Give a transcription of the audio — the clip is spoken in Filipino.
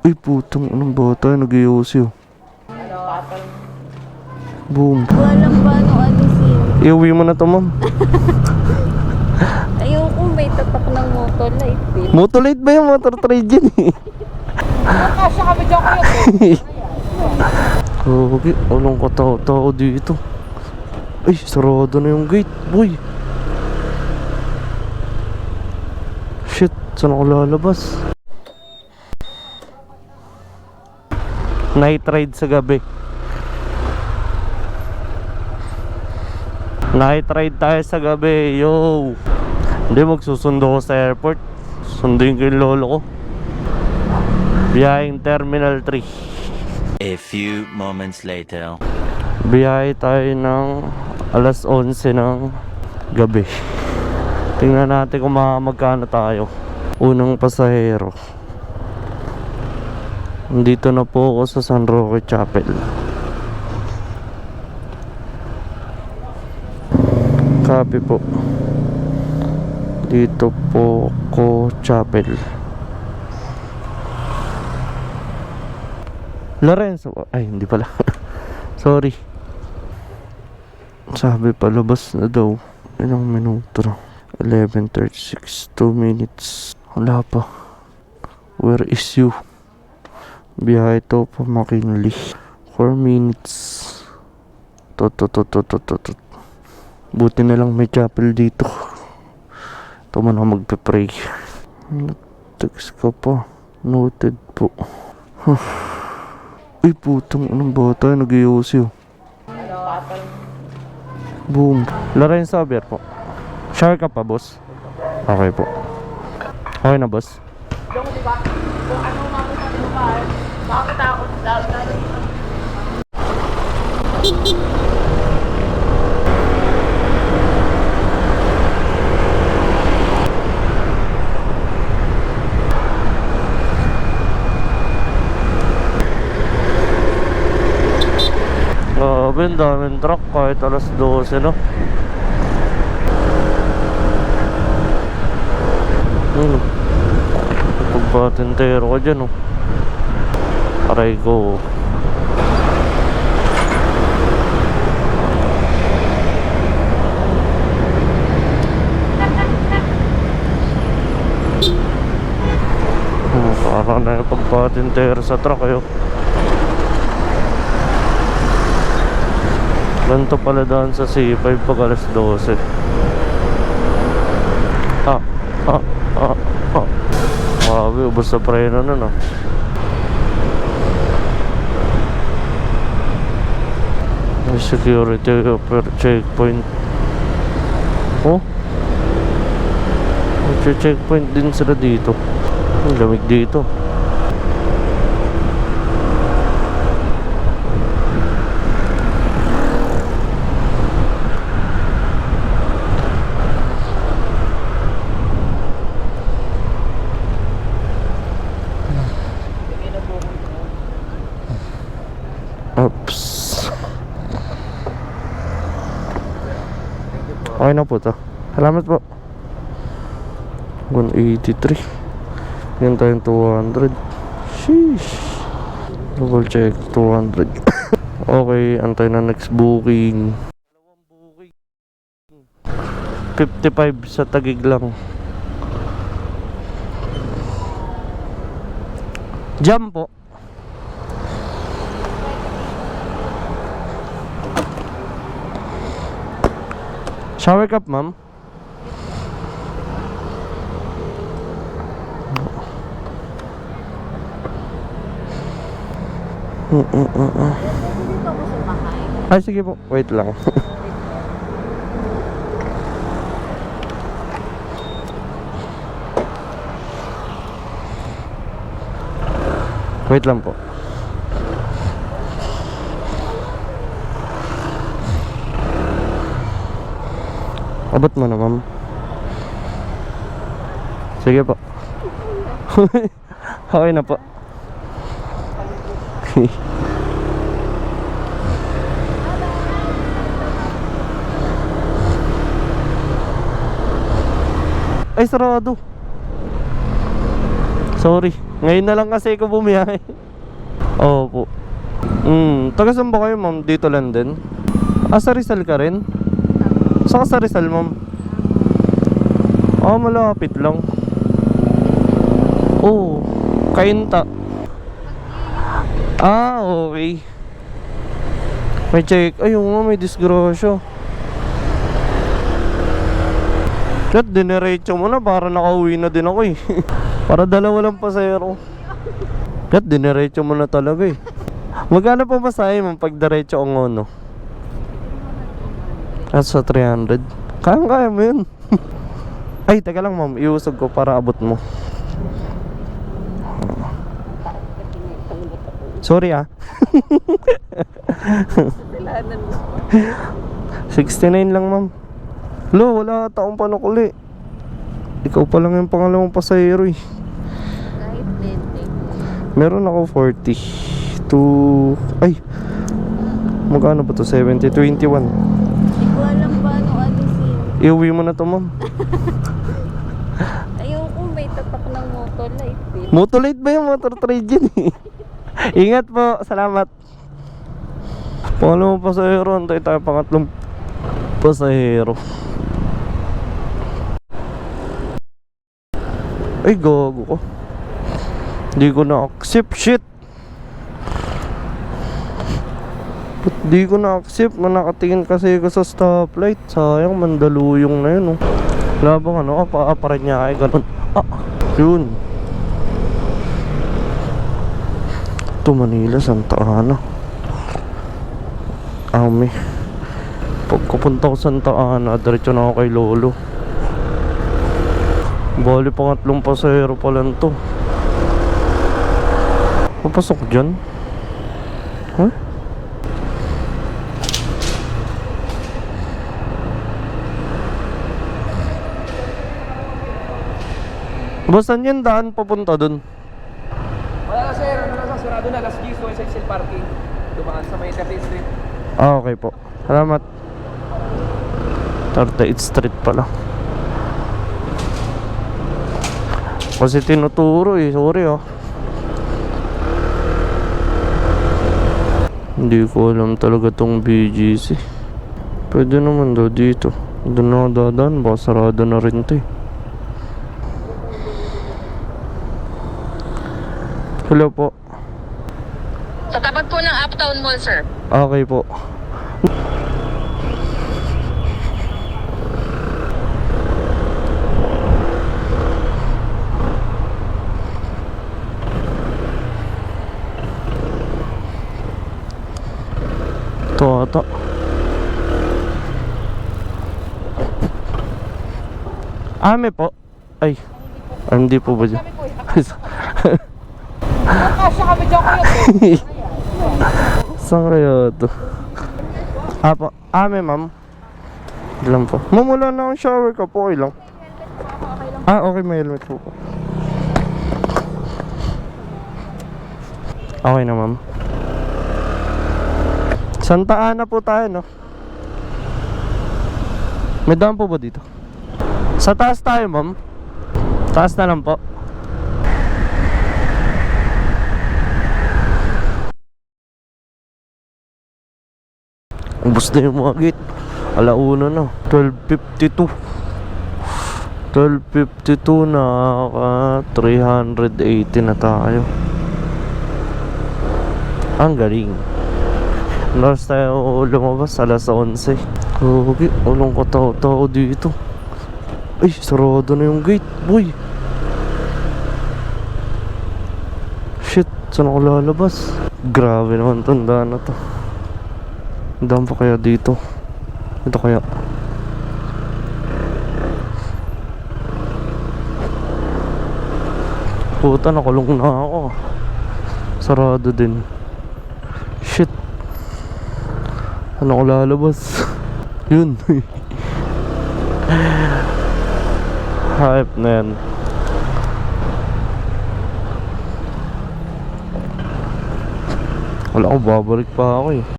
Uy, putang anong bata, nag-iosyo. Boom. Walang paano alisin. Iuwi mo na to, ma'am. Ayoko may tatak ng motor light eh. Motolite ba yung motor trade yun eh? Kasya kami dyan kuya. Okay, walang katao-tao dito. Ay, sarado na yung gate, boy. Shit, saan ako lalabas? Night ride sa gabi. Night ride tayo sa gabi, yo! Hindi, magsusundo ko sa airport. Sunduin ko yung lolo ko. Biyahing Terminal 3. A few moments later. Biyahe tayo ng alas 11 ng gabi. Tingnan natin kung magkano tayo. Unang pasahero. Nandito na po ako sa San Roque Chapel. Copy po. Dito po ko Chapel. Lorenzo. Ay, hindi pala. Sorry. Sabi pa, labas na daw. Ilang minuto na? 11.36. 2 minutes. Wala pa. Where is you? Biyahe to pa McKinley. 4 minutes. To, to, to, to, to, to, to. Buti na lang may chapel dito. Ito man ako magpe-pray. Nag-text ka pa. Noted po. Uy, putang anong bata, nag-iosyo. Boom. Lorenzo Xavier po. Share ka pa, boss? Okay po. Okay na, boss? Yung ba? Kung ano makita mo? Makakatakot. Lalo na Grabe, ang daming truck kahit alas 12, no? Hmm. Pagpatintero ka dyan, oh. Aray ko. Hmm, parang na yung pagpatintero sa truck, eh, oh. Ganito pala daan sa C5 pag alas 12 Ah, ah, ah, ah Grabe, ubos sa preno nun ah May security per checkpoint. Oh? May checkpoint din sila dito. Ang lamig dito Okay na po to. Salamat po. 183. Yan tayong 200. Sheesh. Double check 200. okay, antay na next booking. 55 sa tagig lang. Jam po. Shower cup, ma'am? Mm, mm, mm. Ay, sige po. Wait lang. Wait lang po. Abot mo na, ma'am. Sige po. okay na po. Ay, sarado. Sorry. Ngayon na lang kasi ako bumiyahe. Opo. Hmm, taga saan ba kayo ma'am? Dito lang din? Ah, sa Rizal ka rin? Saan sa Rizal ma'am? Ah, malapit lang. Oh, kainta. Ah, okay. May check. Ayun nga, may disgrasya. Chat, dinerecho mo na para nakauwi na din ako eh. para dalawa lang pasero. Chat, dinerecho mo na talaga eh. Magkano pa masahe mo pag diretso ang ono? At sa 300. Kaya kaya mo yun. Ay, teka lang ma'am. Iusog ko para abot mo. Sorry ah. Kailangan mo. 69 lang ma'am. Lo, wala taong panukuli. Ikaw pa lang yung pangalawang pasahero eh. Kahit 20. Meron ako 40 to... Ay! Magkano ba to? 70, 21. Hindi ko alam paano alisin. Iuwi mo na to ma'am. Ayoko may tatak ng motor light eh. Motolite ba yung motor trade yun eh? Ingat po, salamat. Pangalawang pasahero, antay tayo pangatlong pasahero. Ay, gago ko. Hindi ko na-accept, shit. Di ko na-accept na nakatingin kasi ko sa stoplight? Sayang, mandaluyong na yun, oh. Wala bang ano, paaparan niya ay ganun. Ah, yun. Ito Manila, Santa Ana. Ame. Pagkapunta ko sa Santa Ana, diretso na ako kay Lolo. Bali pangatlong pasahero pa lang to. Papasok dyan? Basan yan daan papunta dun? Wala na sir, ano na sa sarado na, last G's, no, essential parking. Dumaan sa may 30th Street. Ah, okay po. Salamat. 38th Street pala. Kasi tinuturo eh. Sorry ah. Hindi ko alam talaga tong BGC. Pwede naman daw dito. Doon na dadaan. Baka sarado na rin to eh. Hello po. Sa tapat po ng Uptown Mall, sir. Okay po. Ito ata. Ame po. Ay. Ah, hindi po ba dyan? Kasya kami dyan kayo. Saan kaya ito? Apo, ame ma'am. Ilan po? Ma'am, wala na akong shower ka po, okay lang. Ah, okay, may helmet po po. Okay na ma'am. Santa Ana po tayo, no? May daan po ba dito? Sa taas tayo, ma'am. Taas na lang po. Ubus na yung mga gate. Alauna na. 12.52. 12.52 na ka 380 na tayo. Ang galing. Last tayo lumabas alas 11. Okay, walang katao-tao dito. Ay, sarado na yung gate, boy. Shit, saan ako lalabas? Grabe naman tanda na to. Daan pa kaya dito? Ito kaya? Puta, nakulong na ako. Sarado din. Shit. Ano ko lalabas? Yun. Hype na yan. Wala ko, babalik pa ako eh.